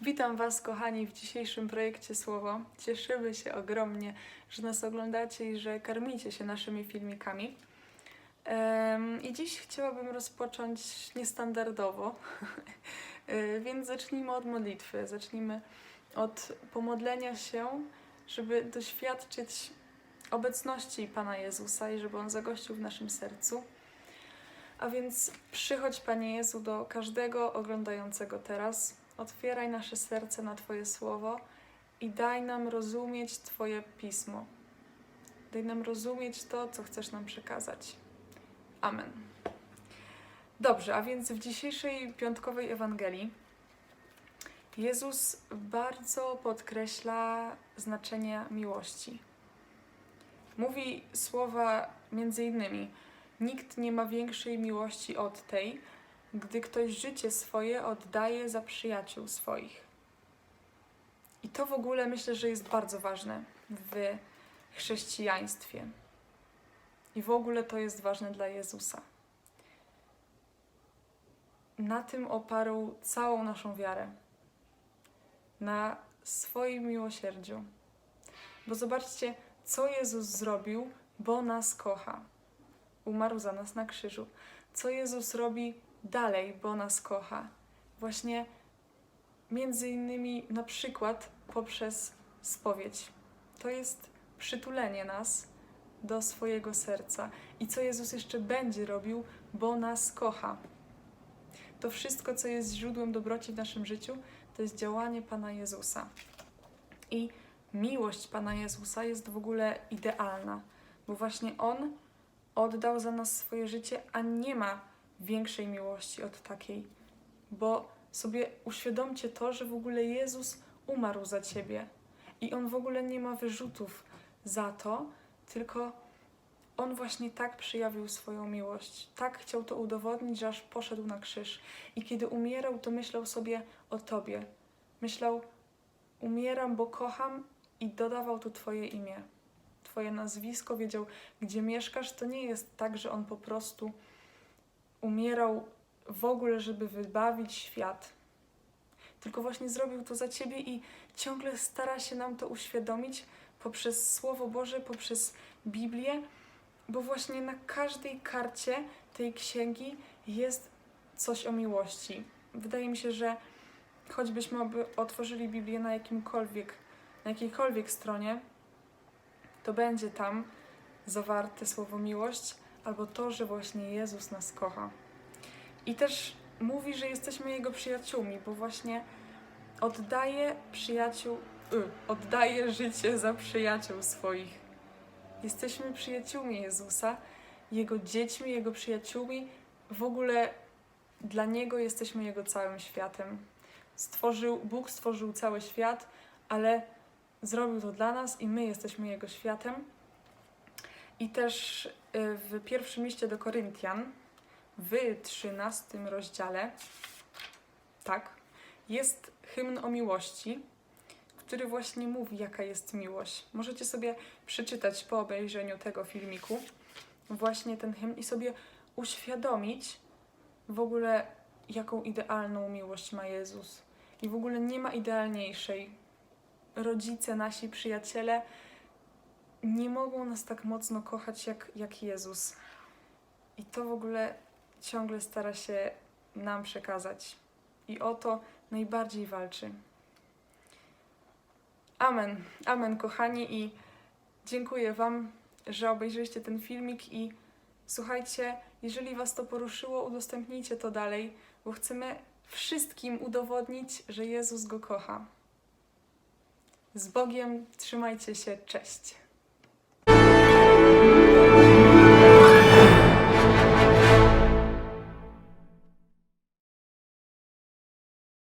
Witam Was, kochani, w dzisiejszym projekcie Słowo. Cieszymy się ogromnie, że nas oglądacie i że karmicie się naszymi filmikami. I dziś chciałabym rozpocząć niestandardowo, E, więc zacznijmy od modlitwy. Zacznijmy od pomodlenia się, żeby doświadczyć obecności Pana Jezusa i żeby On zagościł w naszym sercu. A więc przychodź, Panie Jezu, do każdego oglądającego teraz. Otwieraj nasze serce na Twoje słowo i daj nam rozumieć Twoje pismo. Daj nam rozumieć to, co chcesz nam przekazać. Amen. Dobrze, a więc w dzisiejszej piątkowej Ewangelii Jezus bardzo podkreśla znaczenie miłości. Mówi słowa między innymi: Nikt nie ma większej miłości od tej, gdy ktoś życie swoje oddaje za przyjaciół swoich. I to w ogóle myślę, że jest bardzo ważne w chrześcijaństwie. I w ogóle to jest ważne dla Jezusa. Na tym oparł całą naszą wiarę. Na swoim miłosierdziu. Bo zobaczcie, co Jezus zrobił, bo nas kocha. Umarł za nas na krzyżu. Co Jezus robi dalej, bo nas kocha? Właśnie między innymi na przykład poprzez spowiedź. To jest przytulenie nas do swojego serca. I co Jezus jeszcze będzie robił, bo nas kocha. To wszystko, co jest źródłem dobroci w naszym życiu, to jest działanie Pana Jezusa. I miłość Pana Jezusa jest w ogóle idealna, bo właśnie On oddał za nas swoje życie, a nie ma większej miłości od takiej. Bo sobie uświadomcie to, że w ogóle Jezus umarł za ciebie i On w ogóle nie ma wyrzutów za to, tylko On właśnie tak przyjawił swoją miłość. Tak chciał to udowodnić, że aż poszedł na krzyż. I kiedy umierał, to myślał sobie o Tobie. Myślał, umieram, bo kocham i dodawał tu Twoje imię. Twoje nazwisko, wiedział, gdzie mieszkasz. To nie jest tak, że On po prostu umierał w ogóle, żeby wybawić świat. Tylko właśnie zrobił to za Ciebie i ciągle stara się nam to uświadomić poprzez Słowo Boże, poprzez Biblię, bo właśnie na każdej karcie tej księgi jest coś o miłości. Wydaje mi się, że choćbyśmy otworzyli Biblię na jakimkolwiek, na jakiejkolwiek stronie, to będzie tam zawarte słowo miłość, albo to, że właśnie Jezus nas kocha. I też mówi, że jesteśmy Jego przyjaciółmi, bo właśnie oddaje przyjaciół, y, oddaje życie za przyjaciół swoich. Jesteśmy przyjaciółmi Jezusa, Jego dziećmi, Jego przyjaciółmi. W ogóle dla Niego jesteśmy Jego całym światem. Stworzył, Bóg stworzył cały świat, ale zrobił to dla nas i my jesteśmy Jego światem. I też y, w pierwszym liście do Koryntian, w 13 rozdziale, tak, jest hymn o miłości, który właśnie mówi, jaka jest miłość. Możecie sobie przeczytać po obejrzeniu tego filmiku właśnie ten hymn i sobie uświadomić w ogóle, jaką idealną miłość ma Jezus. I w ogóle nie ma idealniejszej. Rodzice, nasi przyjaciele nie mogą nas tak mocno kochać jak, jak Jezus. I to w ogóle ciągle stara się nam przekazać. I o to najbardziej walczy. Amen. Amen, kochani, i dziękuję Wam, że obejrzeliście ten filmik. I słuchajcie, jeżeli Was to poruszyło, udostępnijcie to dalej, bo chcemy wszystkim udowodnić, że Jezus go kocha. Z Bogiem, trzymajcie się, cześć.